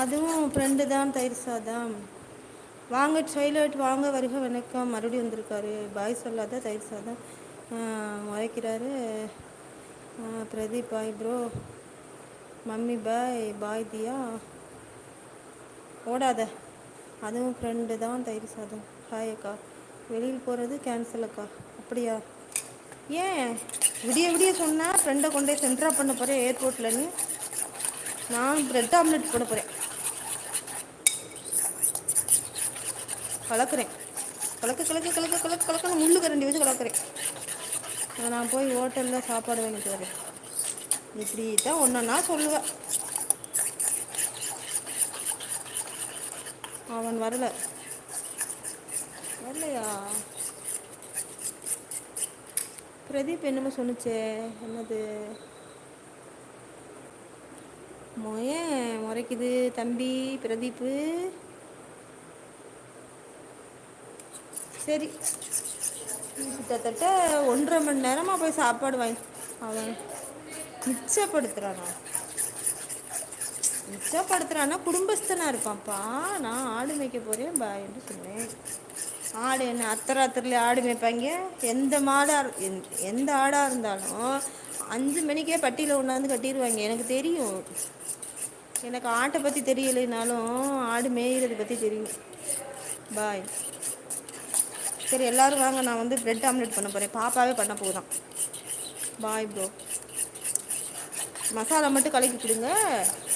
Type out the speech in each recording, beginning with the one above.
அதுவும் ஃப்ரெண்டு தான் தயிர் சாதம். வாங்க டொய்லெட் வாங்க வருக வணக்கம். மறுபடியும் வந்திருக்காரு. பாய் சொல்லாத தயிர் சாதம். முறைக்கிறாரு. Pradeep bye bro mummy bye bye Diya. ஓடாத. அதுவும் ஃப்ரெண்டு தான் தயிர் சாதம். ஹாய் அக்கா. வெளியில் போகிறது கேன்சல் அக்கா. அப்படியா? ஏன்? விடிய விடிய சொன்னால் ஃப்ரெண்டை கொண்டே சென்ட்ரா பண்ண போகிறேன் ஏர்போர்ட்லன்னு நான் ப்ரெட் ஆம்லெட் போட போகிறேன் கலக்கிறேன். கலக்க கலக்க கலக்க கலக்க கலக்கணும் முள்ளு கரண்டி வச்சு கலக்கிறேன். நான் போய் ஹோட்டலில் சாப்பாடு வாங்கிட்டு வரேன். இப்படி தான் ஒன்றா சொல்லுவேன். அவன் வரல. வரலையா? பிரதீப் என்னமோ சொன்னிச்சே. என்னது? மொயன் முறைக்குது தம்பி பிரதீப்பு? சரி. கிட்டத்தட்ட ஒன்றரை மணி நேரமாக போய் சாப்பாடு வாங்கி அவன் மிச்சப்படுத்துகிறானா மிச்சப்படுத்துகிறான்னா குடும்பஸ்தனாக இருப்பான்ப்பா. நான் ஆடு மேய்க்க போகிறேன் பாய்ன்னு சொன்னேன். ஆடு என்ன அத்தராத்திரில ஆடு மேய்ப்பாங்க? எந்த மாடாக எந்த ஆடாக இருந்தாலும் அஞ்சு மணிக்கே பட்டியில் ஒன்றாந்து கட்டிடுவாங்க எனக்கு தெரியும். எனக்கு ஆட்டை பற்றி தெரியலைனாலும் ஆடு மேய்கிறத பற்றி தெரியும். பாய். சரி எல்லோரும் வாங்க. நான் வந்து ப்ரெட் ஆம்லெட் பண்ண போகிறேன் பாப்பாவே பண்ண போதான் பாய் ப்ரோ மசாலா மட்டும் கலக்கி கொடுங்க.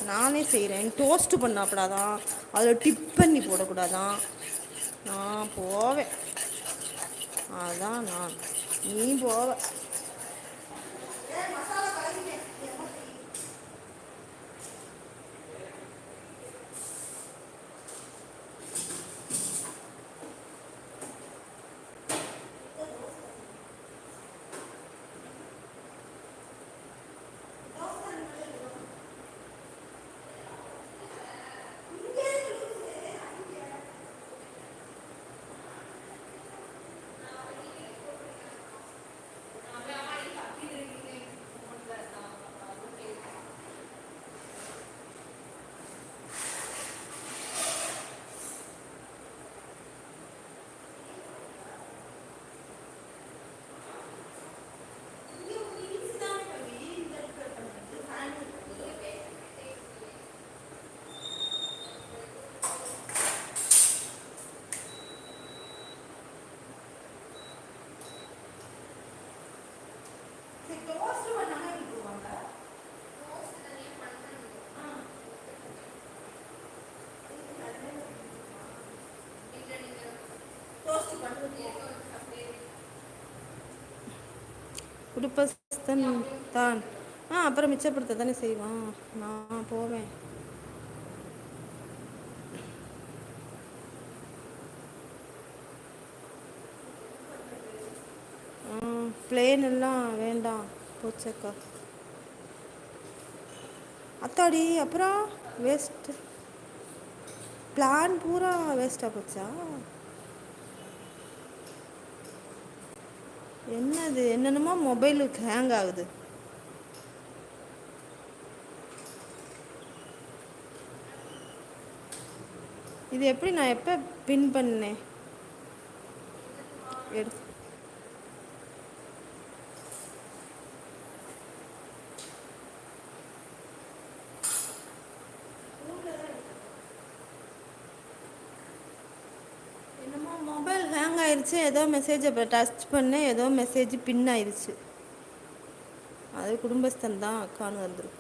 நானே செய்கிறேன் டோஸ்ட்டு பண்ணக்கூடாதான் அதில் டிப் பண்ணி போடக்கூடாதான். நான் போவேன். அதான் நான். நீ போவ. குடும்பஸ்தன் தான். ஆ அப்புறம் மிச்சப்படுத்த தானே செய்வான். நான் போவேன். பிளேன் எல்லாம் வேண்டாம். போச்சக்கா. அத்தாடி அப்புறம் வேஸ்ட்டு பிளான் பூரா வேஸ்ட்டாக போச்சா? என்னது? என்னென்னமோ மொபைலுக்கு ஹேங் ஆகுது. இது எப்படி நான் எப்போ பின் பண்ணேன்? எடுத்து என்னமோ மொபைல் ஹேங் ஆயிடுச்சு ஏதோ மெசேஜ் அப்போ டச் பண்ணேன் ஏதோ மெசேஜ் பின் ஆயிடுச்சு அது குடும்பஸ்தன் தான் அக்கான்னு வந்திருக்கு.